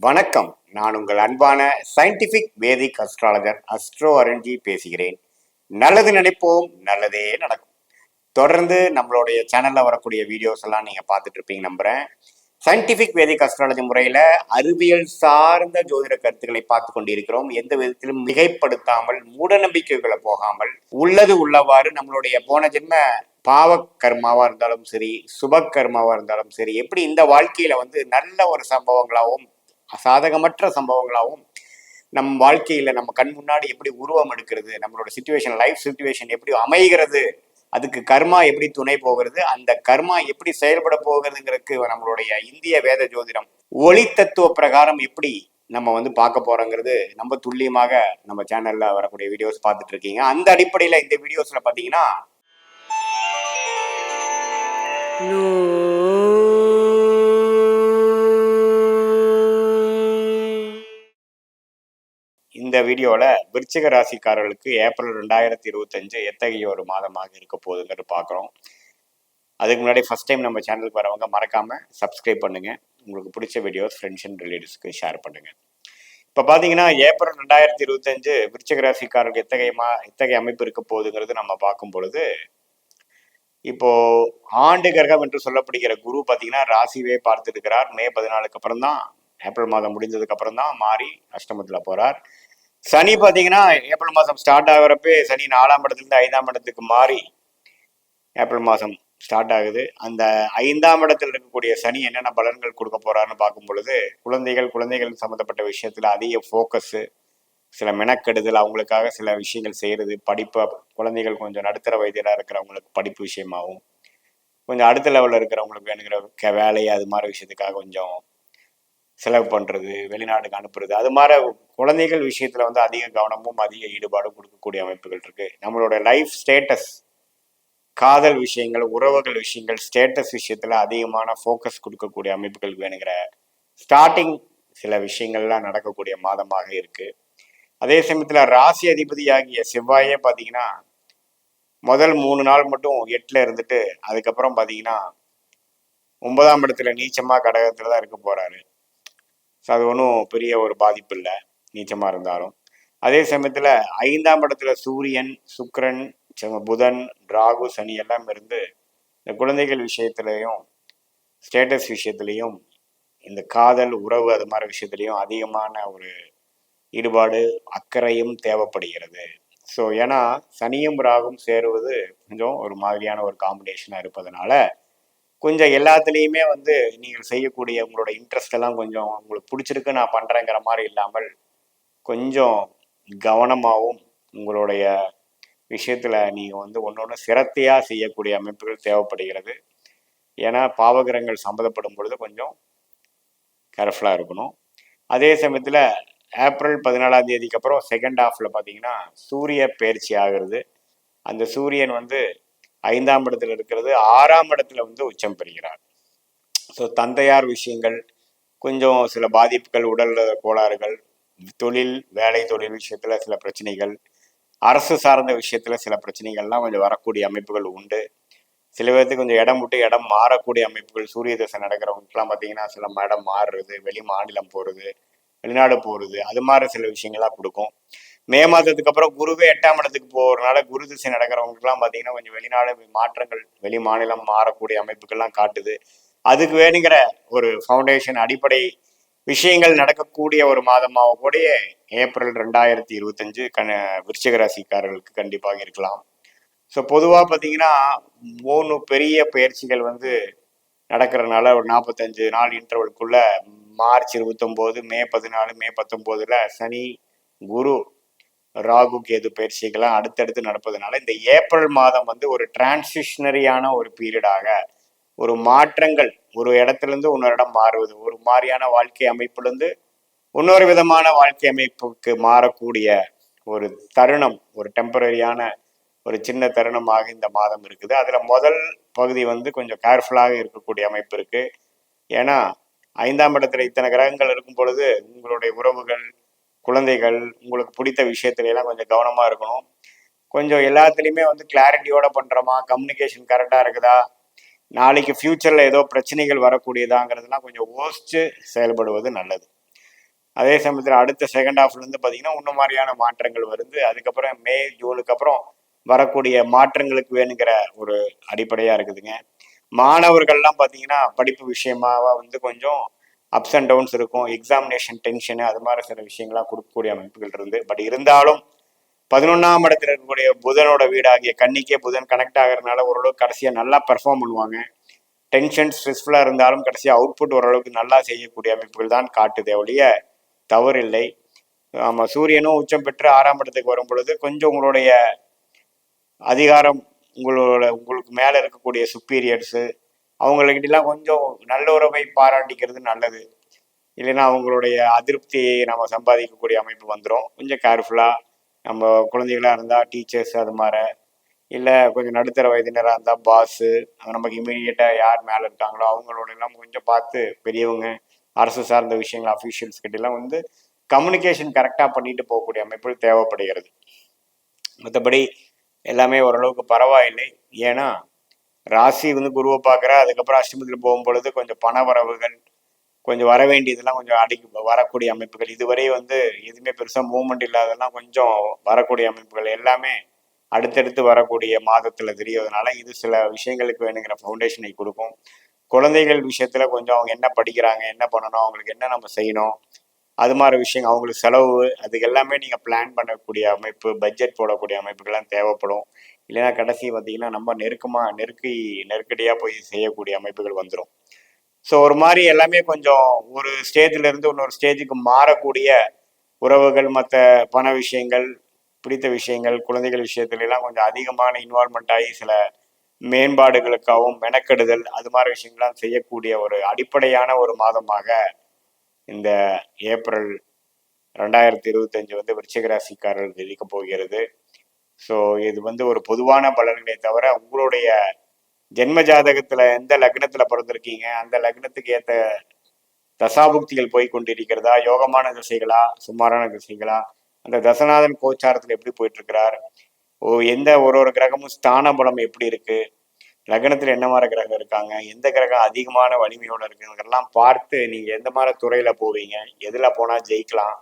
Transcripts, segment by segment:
வணக்கம். நான் உங்கள் அன்பான சயின்டிபிக் வேதிக் அஸ்ட்ராலஜர் அஸ்ட்ரோ அரண்ஜி பேசுகிறேன். நல்லது நினைப்போம் நல்லதே நடக்கும். தொடர்ந்து நம்மளுடைய சேனல்ல வரக்கூடிய வீடியோஸ் எல்லாம் நீங்க பார்த்துட்டு இருப்பீங்க நம்புறேன். சயின்டிபிக் வேதிக் அஸ்ட்ராலஜி முறையில அறிவியல் சார்ந்த ஜோதிட கருத்துக்களை பார்த்து கொண்டிருக்கிறோம். எந்த விதத்திலும் மிகைப்படுத்தாமல் மூட நம்பிக்கைகளை போகாமல் உள்ளது உள்ளவாறு நம்மளுடைய போன ஜென்ம பாவ கர்மாவா இருந்தாலும் சரி சுப கர்மாவா இருந்தாலும் சரி எப்படி இந்த வாழ்க்கையில வந்து நல்ல ஒரு சம்பவங்களாகவும் சாதகமற்ற சம்பவங்களாகவும் நம் வாழ்க்கையில நம்ம கண் முன்னாடி எப்படி உருவம் எடுக்கிறது நம்மளோட சுச்சுவேஷன் லைஃப் சுச்சுவேஷன் எப்படி அமைகிறது அதுக்கு கர்மா எப்படி துணை போகிறது அந்த கர்மா எப்படி செயல்பட போகிறதுங்கிறதுக்கு நம்மளுடைய இந்திய வேத ஜோதிடம் ஒளி தத்துவ பிரகாரம் எப்படி நம்ம வந்து பார்க்க போறோங்கிறது நம்ம துல்லியமாக நம்ம சேனல்ல வரக்கூடிய வீடியோஸ் பார்த்துட்டு இருக்கீங்க அந்த அடிப்படையில இந்த வீடியோஸ்ல பாத்தீங்கன்னா இந்த வீடியோவில் விருச்சிக ராசிக்காரர்களுக்கு ஏப்ரல் ரெண்டாயிரத்தி இருபத்தஞ்சு எத்தகைய ஒரு மாதமாக இருக்க போகுதுங்கிறது பார்க்குறோம் அதுக்கு முன்னாடி ஃபஸ்ட் டைம் நம்ம சேனலுக்கு வரவங்க மறக்காமல் சப்ஸ்கிரைப் பண்ணுங்கள் உங்களுக்கு பிடிச்ச வீடியோஸ் ஃப்ரெண்ட்ஸ் அண்ட் ரிலேட்டிவ்ஸ்க்கு ஷேர் பண்ணுங்கள் இப்போ பார்த்தீங்கன்னா ஏப்ரல் ரெண்டாயிரத்தி இருபத்தஞ்சு விருச்சிக ராசிக்காரர்களுக்கு எத்தகைய மா எத்தகைய அமைப்பு இருக்க போகுதுங்கிறது நம்ம பார்க்கும் பொழுது இப்போ ஆண்டு கிரகம் என்று சொல்லப்படுகிற குரு பார்த்தீங்கன்னா ராசிவே பார்த்துருக்கிறார். மே பதினாலுக்கு அப்புறம் தான் ஏப்ரல் மாதம் முடிஞ்சதுக்கு அப்புறம் தான் மாறி அஷ்டமத்தில் போகிறார் சனி பார்த்தீங்கன்னா ஏப்ரல் மாதம் ஸ்டார்ட் ஆகிறப்பே சனி நாலாம் இடத்துலேருந்து ஐந்தாம் இடத்துக்கு மாறி ஏப்ரல் மாதம் ஸ்டார்ட் ஆகுது. அந்த ஐந்தாம் இடத்தில் இருக்கக்கூடிய சனி என்னென்ன பலன்கள் கொடுக்க போறாருன்னு பார்க்கும் பொழுது குழந்தைகள் குழந்தைகள் சம்மந்தப்பட்ட விஷயத்தில் அதிக ஃபோக்கஸு சில மெனக்கெடுதல் அவங்களுக்காக சில விஷயங்கள் செய்கிறது படிப்பை குழந்தைகள் கொஞ்சம் நடுத்தர வயதிலாக இருக்கிறவங்களுக்கு படிப்பு விஷயமாகவும் கொஞ்சம் அடுத்த லெவலில் இருக்கிறவங்களுக்கு வேணுங்கிற க- அது மாதிரி விஷயத்துக்காக கொஞ்சம் செலவு பண்ணுறது வெளிநாட்டுக்கு அனுப்புறது அது மாதிரி குழந்தைகள் விஷயத்தில் வந்து அதிக கவனமும் அதிக ஈடுபாடும் கொடுக்கக்கூடிய அமைப்புகள் இருக்கு. நம்மளோட லைஃப் ஸ்டேட்டஸ் காதல் விஷயங்கள் உறவுகள் விஷயங்கள் ஸ்டேட்டஸ் விஷயத்தில் அதிகமான ஃபோக்கஸ் கொடுக்கக்கூடிய அமைப்புகள் வேணுங்கிற ஸ்டார்டிங் சில விஷயங்கள்லாம் நடக்கக்கூடிய மாதமாக இருக்குது அதே சமயத்தில் ராசி அதிபதியாகிய செவ்வாயே பார்த்தீங்கன்னா முதல் மூணு நாள் மட்டும் எட்டில் இருந்துட்டு அதுக்கப்புறம் பார்த்தீங்கன்னா ஒன்பதாம் இடத்துல நீச்சமாக கடகத்தில் தான் இருக்க போகிறாரு ஸோ அது ஒன்றும் பெரிய ஒரு பாதிப்பு இல்லை நீச்சமாக இருந்தாலும். அதே சமயத்தில் ஐந்தாம் இடத்துல சூரியன் சுக்ரன் புதன் ராகு சனி எல்லாம் இருந்து இந்த குழந்தைகள் விஷயத்துலையும் ஸ்டேட்டஸ் விஷயத்துலையும் இந்த காதல் உறவு அது மாதிரி விஷயத்துலையும் அதிகமான ஒரு ஈடுபாடு அக்கறையும் தேவைப்படுகிறது. ஸோ ஏன்னா சனியும் ராகும் சேருவது கொஞ்சம் ஒரு மாதிரியான ஒரு காம்பினேஷனாக இருப்பதனால கொஞ்சம் எல்லாத்துலேயுமே வந்து நீங்கள் செய்யக்கூடிய உங்களோட இன்ட்ரெஸ்ட் எல்லாம் கொஞ்சம் உங்களுக்கு பிடிச்சிருக்கு நான் பண்ணுறேங்கிற மாதிரி இல்லாமல் கொஞ்சம் கவனமாகவும் உங்களுடைய விஷயத்தில் நீங்கள் வந்து ஒன்று ஒன்று சிரத்தையாக செய்யக்கூடிய அமைப்புகள் தேவைப்படுகிறது. ஏன்னா பாவகிரகங்கள் சம்மந்தப்படும் பொழுது கொஞ்சம் கேர்ஃபுல்லாக இருக்கணும். அதே சமயத்தில் ஏப்ரல் பதினாலாம் தேதிக்கு அப்புறம் செகண்ட் ஹாஃபில் பார்த்தீங்கன்னா சூரிய பயிற்சி ஆகிறது. அந்த சூரியன் வந்து ஐந்தாம் இடத்துல இருக்கிறது ஆறாம் இடத்துல வந்து உச்சம் பெறுகிறார். ஸோ தந்தையார் விஷயங்கள் கொஞ்சம் சில பாதிப்புகள் உடல் கோளாறுகள் தொழில் வேலை தொழில் விஷயத்துல சில பிரச்சனைகள் அரசு சார்ந்த விஷயத்துல சில பிரச்சனைகள்லாம் கொஞ்சம் வரக்கூடிய அமைப்புகள் உண்டு. சில பேர்த்துக்கு கொஞ்சம் இடம் விட்டு இடம் மாறக்கூடிய அமைப்புகள் சூரிய தசை நடக்கிறவங்களுக்குலாம் பார்த்தீங்கன்னா சில இடம் மாறுறது வெளி மாநிலம் போகிறது வெளிநாடு போகிறது அது மாதிரி சில விஷயங்கள்லாம் கொடுக்கும். மே மாதத்துக்கு அப்புறம் குருவே எட்டாம் இடத்துக்கு போகிறனால குரு திசை நடக்கிறவங்களுக்குலாம் பார்த்தீங்கன்னா கொஞ்சம் வெளிநாடு மாற்றங்கள் வெளி மாநிலம் மாறக்கூடிய அமைப்புகள்லாம் காட்டுது. அதுக்கு வேணுங்கிற ஒரு ஃபவுண்டேஷன் அடிப்படை விஷயங்கள் நடக்கக்கூடிய ஒரு மாதமாக கூட ஏப்ரல் ரெண்டாயிரத்தி இருபத்தஞ்சு கண் விருச்சிக ராசிக்காரர்களுக்கு கண்டிப்பாக இருக்கலாம். ஸோ பொதுவாக பார்த்தீங்கன்னா மூணு பெரிய பயிற்சிகள் வந்து நடக்கிறதுனால ஒரு நாற்பத்தஞ்சு நாள் இன்டர்வல்குள்ள மார்ச் இருபத்தொம்போது மே பதினாலு மே பத்தொம்போதுல சனி குரு ராகு கேது பயிற்சிகள்லாம் அடுத்தடுத்து நடப்பதனால இந்த ஏப்ரல் மாதம் வந்து ஒரு டிரான்சிஷனரியான ஒரு பீரியடாக ஒரு மாற்றங்கள் ஒரு இடத்துல இருந்து இன்னொரு இடம் மாறுவது ஒரு மாதிரியான வாழ்க்கை அமைப்புலேருந்து இன்னொரு விதமான வாழ்க்கை அமைப்புக்கு மாறக்கூடிய ஒரு தருணம் ஒரு டெம்பரரியான ஒரு சின்ன தருணமாக இந்த மாதம் இருக்குது. அதில் முதல் பகுதி வந்து கொஞ்சம் கேர்ஃபுல்லாக இருக்கக்கூடிய அமைப்பு இருக்கு. ஏன்னா ஐந்தாம் இடத்துல இத்தனை கிரகங்கள் இருக்கும் பொழுது உங்களுடைய உறவுகள் குழந்தைகள் உங்களுக்கு பிடித்த விஷயத்துல எல்லாம் கொஞ்சம் கவனமா இருக்கணும். கொஞ்சம் எல்லாத்துலேயுமே வந்து கிளாரிட்டியோட பண்ணுறோமா கம்யூனிகேஷன் கரெக்டாக இருக்குதா? நாளைக்கு ஃப்யூச்சரில் ஏதோ பிரச்சனைகள் வரக்கூடியதாங்கிறதுலாம் கொஞ்சம் யோசிச்சு செயல்படுவது நல்லது. அதே சமயத்தில் அடுத்த செகண்ட் ஹாஃப்லேருந்து பார்த்தீங்கன்னா இன்னும் மாதிரியான மாற்றங்கள் வருது. அதுக்கப்புறம் மே ஜூனுக்கு அப்புறம் வரக்கூடிய மாற்றங்களுக்கு வேணுங்கிற ஒரு அடிப்படையாக இருக்குதுங்க. மாணவர்கள்லாம் பார்த்தீங்கன்னா படிப்பு விஷயமாக வந்து கொஞ்சம் அப்ஸ் அண்ட் டவுன்ஸ் இருக்கும். எக்ஸாமினேஷன் டென்ஷனு அது மாதிரி சில விஷயங்கள்லாம் கொடுக்கக்கூடிய அமைப்புகள் இருந்து. பட் இருந்தாலும் பதினொன்றாம் இடத்துல இருக்கக்கூடிய புதனோட வீடாகிய கன்னிக்கே புதன் கனெக்ட் ஆகிறதுனால ஓரளவுக்கு கடைசியாக நல்லா பெர்ஃபார்ம் பண்ணுவாங்க. டென்ஷன் ஸ்ட்ரெஸ்ஃபுல்லாக இருந்தாலும் கடைசியாக அவுட்புட் ஓரளவுக்கு நல்லா செய்யக்கூடிய அமைப்புகள் தான் காட்டுதே ஒழிய தவறில்லை. ஆமாம் சூரியனும் உச்சம் பெற்று ஆறாம் இடத்துக்கு வரும் பொழுது கொஞ்சம் உங்களுடைய அதிகாரம் உங்களோட உங்களுக்கு மேலே இருக்கக்கூடிய சுப்பீரியர்ஸு அவங்கக்கிட்டலாம் கொஞ்சம் நல்ல உறவை பாராட்டிக்கிறது நல்லது. இல்லைன்னா அவங்களுடைய அதிருப்தியை நம்ம சம்பாதிக்கக்கூடிய அமைப்பு வந்துடும் கொஞ்சம் கேர்ஃபுல்லாக நம்ம குழந்தைகளாக இருந்தால் டீச்சர்ஸ் அது மாதிரி இல்லை கொஞ்சம் நடுத்தர வயதினராக இருந்தால் பாஸு நமக்கு இமீடியட்டாக யார் மேலே இருக்காங்களோ அவங்களோட எல்லாம் கொஞ்சம் பார்த்து பெரியவங்க அரசு சார்ந்த விஷயங்கள் அஃபீஷியல்ஸ் கிட்டலாம் வந்து கம்யூனிகேஷன் கரெக்டாக பண்ணிட்டு போகக்கூடிய அமைப்பு தேவைப்படுகிறது. மற்றபடி எல்லாமே ஓரளவுக்கு பரவாயில்லை. ஏன்னா ராசி வந்து குருவை பார்க்குறா அதுக்கப்புறம் அஷ்டமத்தில் போகும் பொழுது கொஞ்சம் பண வரவுகள் கொஞ்சம் வர வேண்டியதெல்லாம் கொஞ்சம் அடி வரக்கூடிய அமைப்புகள். இதுவரை வந்து எதுவுமே பெருசாக மூவ்மெண்ட் இல்லாதெல்லாம் கொஞ்சம் வரக்கூடிய அமைப்புகள். எல்லாமே அடுத்தடுத்து வரக்கூடிய மாதத்தில் தெரியறதுனால இது சில விஷயங்களுக்கு வேணுங்கிற ஃபவுண்டேஷனை கொடுக்கும். குழந்தைகள் விஷயத்தில் கொஞ்சம் அவங்க என்ன படிக்கிறாங்க என்ன பண்ணணும் அவங்களுக்கு என்ன நம்ம செய்யணும் அது மாதிரி விஷயங்கள் அவங்களுக்கு செலவு அதுக்கு எல்லாமே நீங்கள் பிளான் பண்ணக்கூடிய அமைப்பு பட்ஜெட் போடக்கூடிய அமைப்புகள்லாம் தேவைப்படும். இல்லைன்னா கடைசி பார்த்தீங்கன்னா நம்ம நெருக்கமாக நெருக்கி நெருக்கடியாக போய் செய்யக்கூடிய அமைப்புகள் வந்துடும் ஸோ ஒரு மாதிரி எல்லாமே கொஞ்சம் ஒரு ஸ்டேஜில் இருந்து இன்னொரு ஸ்டேஜுக்கு மாறக்கூடிய உறவுகள் மற்ற பண விஷயங்கள் பிடித்த விஷயங்கள் குழந்தைகள் விஷயத்துலலாம் கொஞ்சம் அதிகமான இன்வால்மெண்ட் ஆகி சில மேம்பாடுகளுக்காகவும் மெனக்கெடுதல் அது மாதிரி விஷயங்கள்லாம் செய்யக்கூடிய ஒரு அடிப்படையான ஒரு மாதமாக இந்த ஏப்ரல் ரெண்டாயிரத்தி இருபத்தஞ்சு வந்து விருச்சகராசிக்காரர்கள் இருக்க போகிறது. ஸோ இது வந்து ஒரு பொதுவான பலன்களை தவிர உங்களுடைய ஜென்ம ஜாதகத்தில் எந்த லக்னத்தில் பிறந்திருக்கீங்க அந்த லக்னத்துக்கு ஏற்ற தசாபுக்திகள் போய் கொண்டிருக்கிறதா யோகமான திசைகளா சுமாரான திசைகளா அந்த தசநாதன் கோச்சாரத்தில் எப்படி போயிட்டு இருக்கிறார் ஓ எந்த ஒரு ஒரு கிரகமும் ஸ்தான பலம் எப்படி இருக்கு லக்னத்தில் என்ன மாதிரி கிரகம் இருக்காங்க? எந்த கிரகம் அதிகமான வலிமையோடு இருக்குங்கிறதெல்லாம் பார்த்து நீங்கள் எந்த மாதிரி துறையில் போவீங்க? எதில் போனால் ஜெயிக்கலாம்?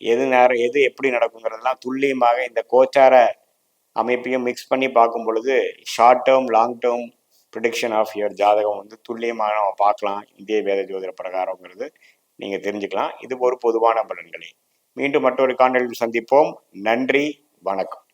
எது நேரம் எது எப்படி நடக்குங்கிறதெல்லாம் துல்லியமாக இந்த கோச்சார அமைப்பையும் மிக்ஸ் பண்ணி பார்க்கும் பொழுது short term long term prediction of year ஜாதகம் வந்து துல்லியமாக நம்ம பார்க்கலாம். இந்திய வேத ஜோதிட பிரகாரங்கிறது நீங்கள் தெரிஞ்சுக்கலாம். இது ஒரு பொதுவான பலன்களே. மீண்டும் மற்றொரு காணொலியில் சந்திப்போம். நன்றி வணக்கம்.